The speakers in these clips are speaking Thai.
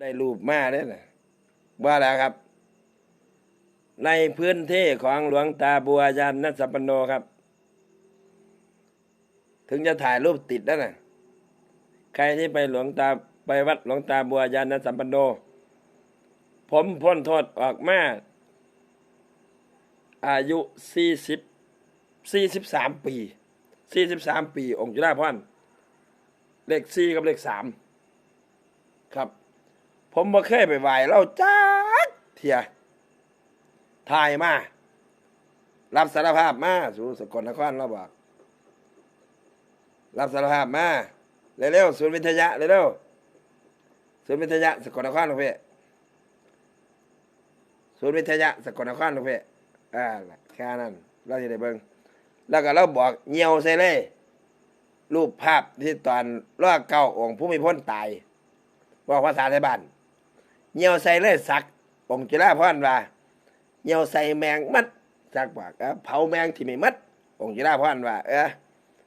ได้รูปมาเนี่ยนะว่าแล้วครับ ในพื้นที่ของหลวงตาบัวยานนัสัมปันโนครับ ถึงจะถ่ายรูปติดแล้วนะใครที่ไปหลวงตาไปวัดหลวงตาบัวยานนัสัมปันโน ผมพ้นโทษออกมาอายุสี่สิบสี่สิบสามปีสี่สิบสามปี องค์จุฬาภรเลขสี่กับเลขสามครับ ผมบ่เคยไปไหว้เล่าจักเทียถ่ายมา รับสารภาพมาสู่สกลนครเราบอก รับสารภาพมา เร็วๆศูนย์วิทยะเร็วๆศูนย์วิทยะสกลนครลูกพี่ศูนย์วิทยะสกลนครลูกพี่อ่าแค่นั้น เราจะได้เบิ่งแล้วก็เราบอกเหี่ยวใส่เลย รูปภาพที่ตอนล่อเก้าองค์ผู้มีพ้นตายบอกภาษาไทยบ้าน เหี่ยวใส่เลยสักองจุฬาพรว่าเหี่ยวใส่แมงมัดสักบอกเอ้าเผาแมงที่ไม่มัดองจุฬาพรว่า เออ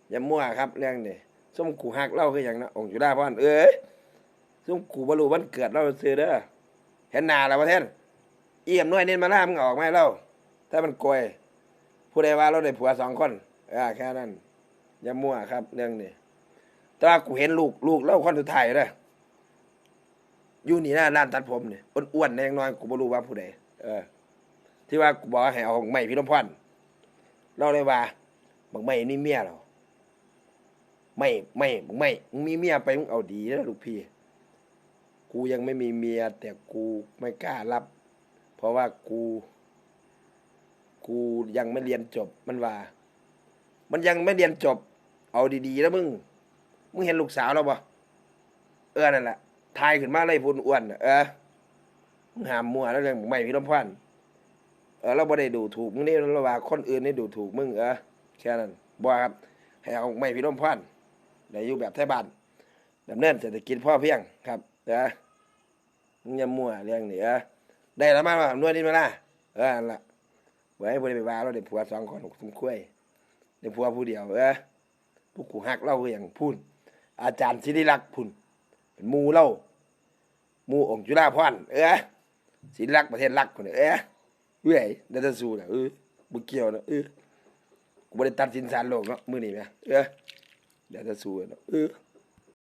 อย่ามั่วครับเรื่องนี้ส้มกูหักเล่าคืออย่างนะองจุฬาพรเอ้ยส้มกูบรู้วันเกิดเราซื้อเด้อเห็นหนาแล้วประเทศเอี่ยมน้อยเน้นมาล่ามึงออกไหมาให้เราถ้ามันโกยผู้ใดว่าเราได้ผัวสองคนเออแค่นั้นอย่ามั่วครับ เรื่องนี้แต่ว่ากูเห็นลูกลูกเล่าคนสุดท้ายเลย อยู่นี่นะร้านตัดผมเนี่ยอ้วนๆแรงน้อยกูไม่รู้ว่าผู้ใดเออ ที่ว่ากูบอกให้เอาของใหม่พี่น้องพ่อนเราเลยว่าบางไม่นี่เมียเราไม่ไม่บางไม่มึงมีเมียไปมึงเอาดีนะลูกพี่ กูยังไม่มีเมีย แต่กูไม่กล้ารับ เพราะว่ากู กูยังไม่เรียนจบมันว่า มันยังไม่เรียนจบ เอาดีๆแล้วมึงมึงเห็นลูกสาวเราปะเออนั่นแหละ ทายขึ้นมาเลยพูนอ้วนเออมึงหามมัวแล้วเรื่องไม่พี่ลำพันเออเราบ่ได้ดูถูกมึงนี่เราว่าคนอื่นนี่ดูถูกมึงเออแค่นั้นบ่ครับให้เอาไม่พี่ลำพันได้อยู่แบบไทยบ้านดำเนินเศรษฐกิจพ่อเพียงครับเออมึงอย่ามัวเรื่องนี้เออได้แล้วมาว่านวดนี่มาละเออนั่นละไว้บ่ได้ไปว่าเราได้ผัวสองคนสมคุ้ยในผัวผู้เดียวเออพวกกูหักเล่าคืออย่างพูนอาจารย์ศิริลักษ์พุ่น เป็นมูเล่ามูองค์จุฬาพรเออศิริลักษ์ประเทศรักคนเออเว้ยเดยวจะสู้นะเออบุเกี่ยวนะเออกูไม่ได้ตัดสินสารโลกเนาะมือนี่ไหมเออนันสู้เนาะเออ